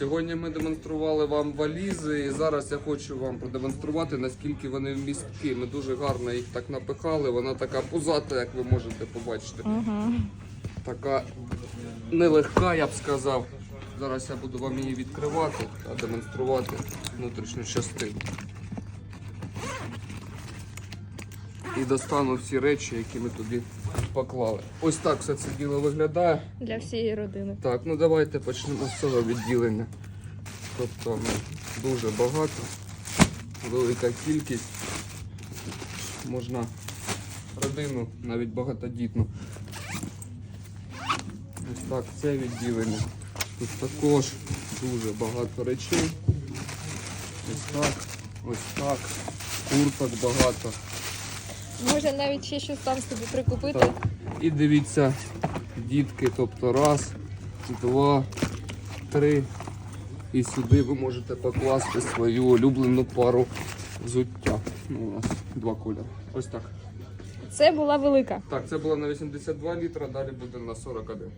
Сьогодні ми демонстрували вам валізи, і зараз я хочу вам продемонструвати, наскільки вони місткі. Ми дуже гарно їх так напихали. Вона така пузата, як ви можете побачити. Угу. Така нелегка, я б сказав. Зараз я буду вам її відкривати та демонструвати внутрішню частину. І достану всі речі, які ми туди поклали. Ось так все це діло виглядає. Для всієї родини. Так, ну давайте почнемо з цього відділення. Тобто ну, дуже багато, велика кількість. Можна родину, навіть багатодітну. Ось так, це відділення. Тут також дуже багато речей. Ось так, ось так. Курток багато. Може навіть ще щось там собі прикупити. Так. І дивіться, дітки, тобто раз, два, три. І сюди ви можете покласти свою улюблену пару взуття. Ну, у нас два кольори. Ось так. Це була велика. Так, це було на 82 літра, далі буде на 41.